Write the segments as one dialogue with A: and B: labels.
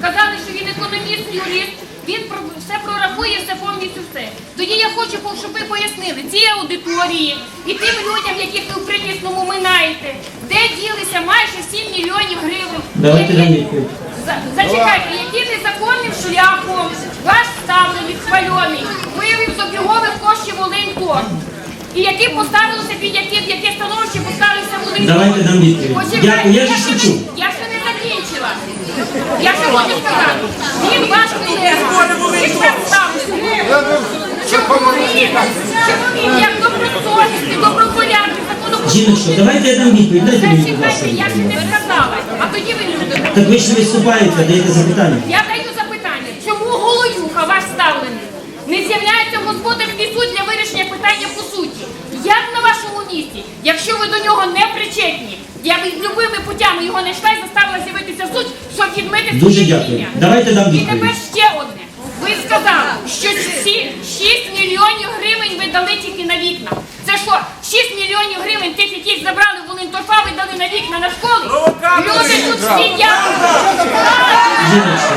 A: Казали, що він економіст, юрист, він все прорахує, все повністю все. Тоді я хочу, щоб ви пояснили цій аудиторії і тим людям, яких ви в прилісному минаєте, де ділися майже 7 мільйонів гривень.
B: Давайте
A: які- За- Зачекайте, яким незаконним шляхом ваш ставленик хвальоний виявив з обігових коштів Волиньторг? І яким поставилося під яким, яке становище поставився Волиньторг?
B: Давайте дам відповідь. Дякую, я ж шучу.
A: Я. Я ще хочу сказати. Він ваш колега. Ви представлений. Чому він? Чому він як добросовісний, законопослушний?
B: Жіночко, давайте я дам відповідь. Дайте мені, будь ласка,
A: Зачекайте, я ще не
B: відповідь.
A: сказала. А тоді ви люди.
B: Так ви ж не виступаєте, даєте запитання.
A: Я даю запитання, чому Голоюха, ваш ставлений, не з'являється в господарський суд для вирішення питання по суті? Як на вашому місці, якщо ви до нього не причетні, я б любими путями його не йшла і заставила з'явитися в суд, щоб відмити
B: Дуже
A: своє
B: дякую. Давайте дам
A: І
B: відповідь.
A: тепер ще одне. Ви сказали, що ці 6 мільйонів гривень ви дали тільки на вікна. Це що, 6 мільйонів гривень тих, яких забрали Волинторфа, ви дали на вікна на школи? Люди тут всі дякують.
B: Жіночко,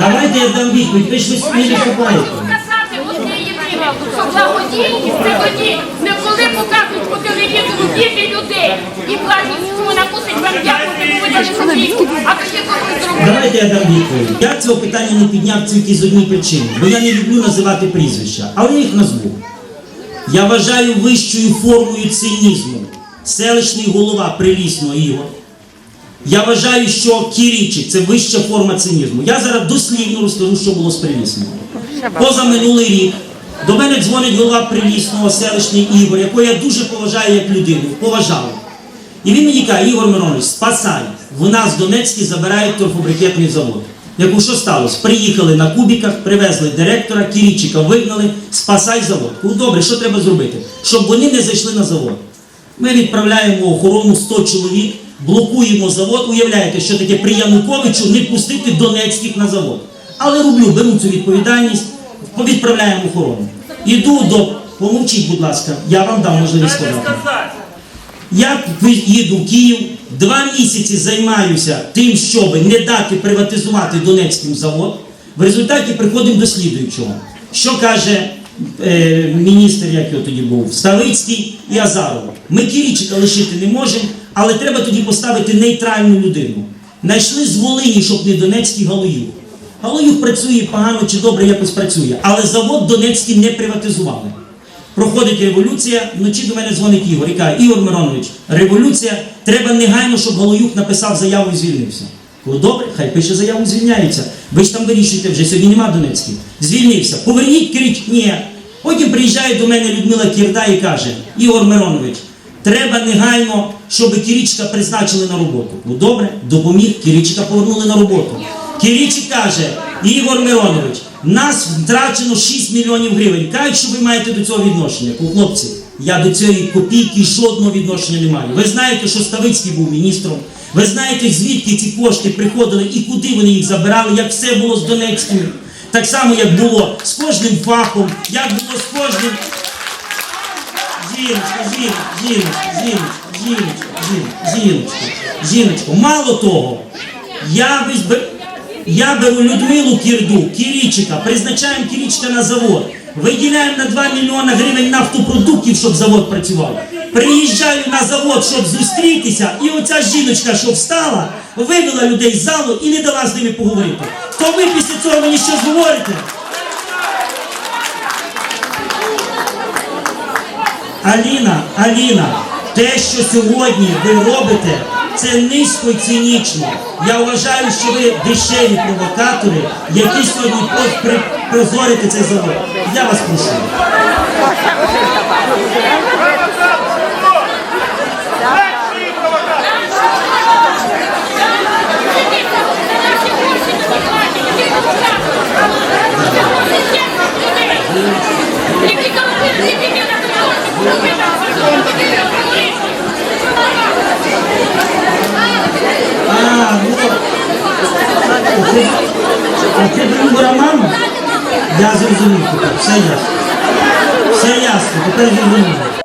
B: давайте я дам відповідь. Ви ж ви не виступаєте.
A: сказати одне єдине, що благодійність це тоді, не коли показують по телевізору діти людей і плачуть, що вона мусить вам дякувати, бо ви дали копійку, а тоді комусь зробили.
B: Давайте я дам відповідь. Я цього питання не підняв тільки з однієї причини, бо я не люблю називати прізвища, але я їх назву. Я вважаю вищою формою цинізму селищний голова Прилісного Ігор. Я вважаю, що Кірічик це вища форма цинізму. Я зараз дослівно розкажу, що було з Прилісним. Поза минулий рік до мене дзвонить голова Прилісного селищний Ігор, якого я дуже поважаю як людину, поважав. І він мені каже, Ігор Миронович, спасай, в нас в Донецьку забирають торфобрикетний завод. Я кажу, що сталося? Приїхали на кубіках, привезли директора, Кірічика вигнали, спасай завод. Кажу, добре, що треба зробити? Щоб вони не зайшли на завод. Ми відправляємо охорону 100 чоловік, блокуємо завод. Уявляєте, що таке при Януковичу не пустити Донецьких на завод. Але роблю, беру цю відповідальність, відправляємо охорону. Іду до, помовчіть, будь ласка, я вам дам можливість сказати. Я їду в Київ, два місяці займаюся тим, щоб не дати приватизувати Донецьким завод. В результаті приходимо до слідуючого. Що каже е, міністр, як його тоді був, Ставицький і Азаров. Ми Кірічика лишити не можемо, але треба тоді поставити нейтральну людину. Знайшли з Волині, щоб не Донецький Галуюк. Галуюк працює погано чи добре якось працює, але завод Донецький не приватизували. Проходить революція, вночі до мене дзвонить Ігор і каже, Ігор Миронович, революція, треба негайно, щоб Голоюк написав заяву і звільнився. Кажу, добре, хай пише заяву, звільняється. Ви ж там вирішуєте, вже сьогодні нема Донецьких. Звільнився. Поверніть крич, ні. Потім приїжджає до мене Людмила Кірда і каже, Ігор Миронович, треба негайно, щоб Кірічка призначили на роботу. Ну добре, допоміг, Кірічка повернули на роботу. Кірічик каже, Ігор Миронович, нас втрачено 6 мільйонів гривень. Кажуть, що ви маєте до цього відношення. Хлопці, я до цієї копійки жодного відношення не маю. Ви знаєте, що Ставицький був міністром. Ви знаєте, звідки ці кошти приходили і куди вони їх забирали, як все було з Донецьким. Так само, як було з кожним фахом, як було з кожним. Жіночка, жіночка, жіночка, жіночка, жіночка, жіночка. Мало того, я весь я беру Людмилу Кірду, Кірічика, призначаємо Кірічка на завод, виділяємо на 2 мільйони гривень нафтопродуктів, щоб завод працював. Приїжджаю на завод, щоб зустрітися, і оця жіночка, що встала, вивела людей з залу і не дала з ними поговорити. То ви після цього мені щось говорите? Аліна, Аліна, те, що сьогодні ви робите, це низько цинічно. Я вважаю, що ви дешеві провокатори, які сьогодні прозорите цей завод. Я вас прошу.
A: Які конфлікти, які
B: А, ну, оце, оце друга мама? Я зрозумів тепер, все ясно. Все ясно, тепер зрозумів.